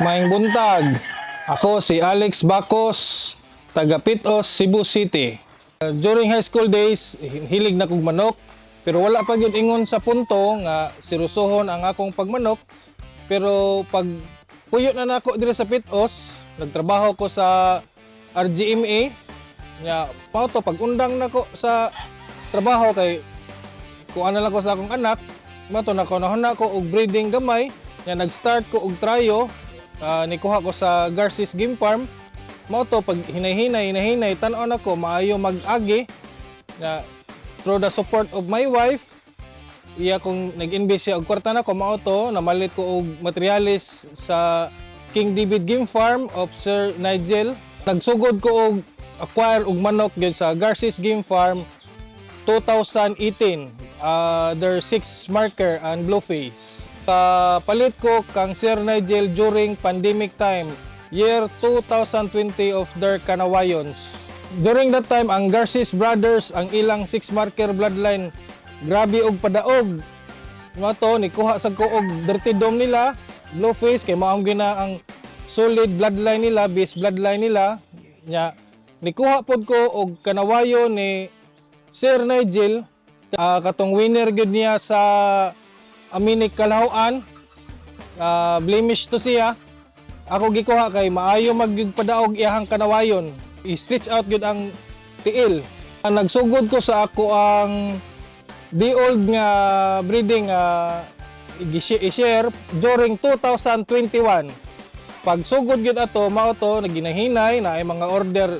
Maing buntag. Ako si Alex Bacos, taga Pitos, Cebu City. Uh, During high school days, hi- hilig na kog manok, pero wala pa gyud ingon sa punto nga sirusohon ang akong pagmanok. Pero pag puyo na nako diri sa Pitos, nagtrabaho ko sa RGMA. Nya, pao to pag undang nako sa trabaho kay kung ano lang ko sa akong anak, mato na ko na ko og breeding gamay, nya nag-start ko og trayo, ah, nikuha ko sa Garcis Game Farm. Mao to pag hinay-hinay, hinay-hinay, tan-aw na ko maayo mag-agi. Na through the support of my wife, iya kung nag-invest siya og kwarta na ko mao to, namalit ko og materialis sa King David Game Farm of Sir Nigel. Nagsugod ko og acquire og manok gyud sa Garcis Game Farm 2018. Uh, their six marker and blueface. Kapalit ko kang Sir Nigel during pandemic time, year 2020 of their Kanawayons. During that time, ang Garcis brothers, ang ilang six marker bloodline, grabe og padaog. Mga to, nikuha sa ko dirty dome nila, blueface, kay maong gina ang solid bloodline nila, base bloodline nila. Nya, nikuha pod ko og kanawayo ni Sir Nigel, ah, katong winner gyud niya sa Aminik Kalahuan. Ah, blemish to siya. Ako gikuha kay maayo magyud padaog iyahang kanawayon. I-stretch out gyud ang tiil. Ah, nagsugod ko sa ako ang the old nga breeding i- i-share during 2021. Pag sugod gyud ato mao to naginahinay na ay mga order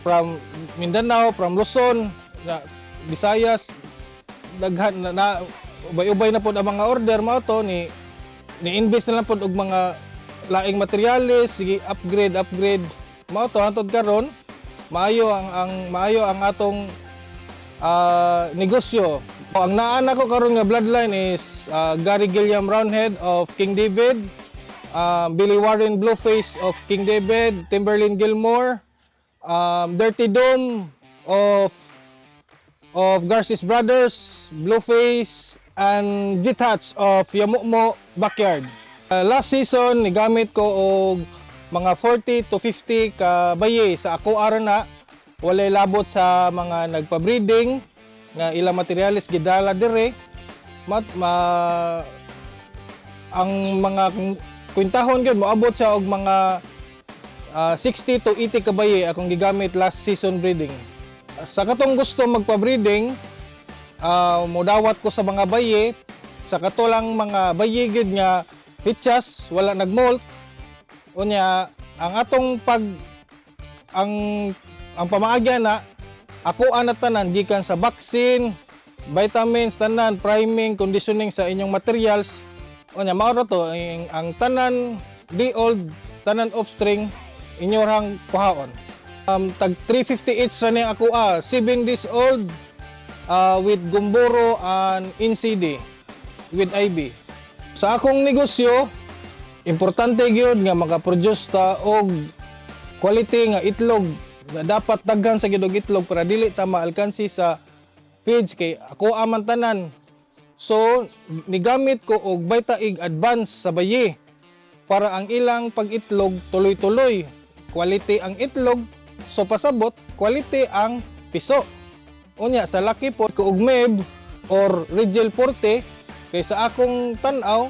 from Mindanao, from Luzon, na Visayas, daghan na, na ubay-ubay na pod ang mga order mao to ni ni-invest na lang pod og mga laing materials, sige upgrade, upgrade. Mao to hantod karon maayo ang ang maayo ang atong ah, negosyo. Ang naana ko karon nga bloodline is ah, Gary Gilliam Roundhead of King David, ah, Billy Warren Blueface of King David, Timberlin Gilmore, um, Dirty Dome of of Garcis Brothers, Blueface, and Jithats of Yamukmo Backyard. Uh, last season, nigamit ko og mga 40 to 50 ka baye sa ako aron na walay labot sa mga nagpa-breeding nga ilang materialis gidala dire mat ma ang mga kwintahon gyud moabot sa og mga ah, 60 to 80 ka baye akong gigamit last season breeding sa katong gusto magpa-breeding, ah mudawat ko sa mga baye, sa katulang mga baye gid nga hitchas, wala nagmolt. Unya, ang atong pag ang ang pamaagya na ako ana tanan gikan sa vaccine, vitamins tanan, priming, conditioning sa inyong materials. Unya mao ra to ang, ang tanan di old tanan offspring inyorang kuhaon um, tag 350 each sa niya ako ah 7 days old ah, with gumboro and NCD with IB sa akong negosyo importante gyud nga makaproduce ta og quality nga itlog nga dapat daghan sa gyud og itlog para dili ta maalkansi sa feeds kay ako aman tanan. So nigamit ko og Vitaig Advance sa bayi para ang ilang pag-itlog tuloy-tuloy. Quality ang itlog So pasabot, quality ang piso. Unya sa laki po ko og MEB or Rigel Forte kay sa akong tan-aw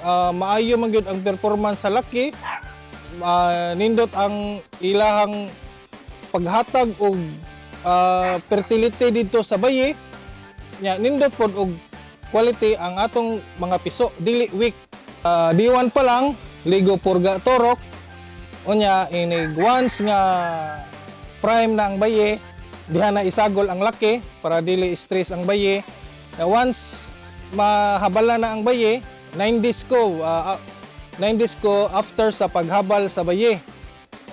ah, maayo man gyud ang performance sa laki. Ah, nindot ang ilahang paghatag og ah, fertility dito sa bayi. Nya nindot pod og quality ang atong mga piso dili weak. Ah, D1 pa lang ligo purga torok Unya, inig once nga prime na ang baye, diha na isagol ang laki para dili stress ang baye. Na once mahabala na ang baye, 9 days ko, ah, ah, 9 days ko after sa paghabal sa baye.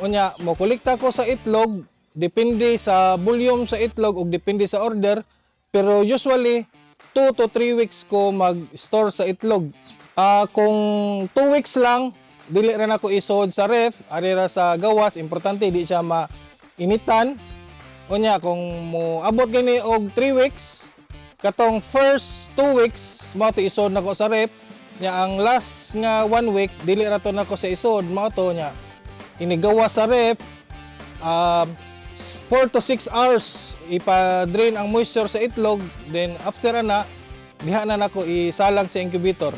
Unya, mo kolekta ko sa itlog, depende sa volume sa itlog ug depende sa order, pero usually 2 to 3 weeks ko mag-store sa itlog. Ah, kung 2 weeks lang, dili ra nako isuod sa ref, ari ra sa gawas, importante di siya mainitan. Unya kung mo abot gani og 3 weeks, katong first 2 weeks mo to isuod nako sa ref, nya ang last nga one week dili ra to nako sa isod mao to nya. Inigawa sa ref um 4 to 6 hours ipa-drain ang moisture sa itlog. Then after ana diha na nako isalang sa incubator.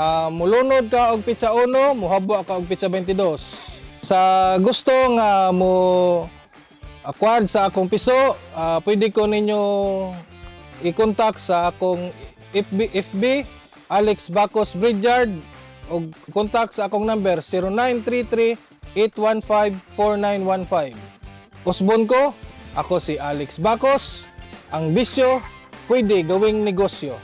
Ah, mulunod ka og pizza 1 muhabo ka og pizza 22 sa gusto nga mo acquired sa akong piso ah, pwede ko ninyo i-contact sa akong FB, FB Alex Bacos Bridgyard o contact sa akong number 0933-815-4915 Usbon ko, ako si Alex Bacos. Ang bisyo, pwede gawing negosyo.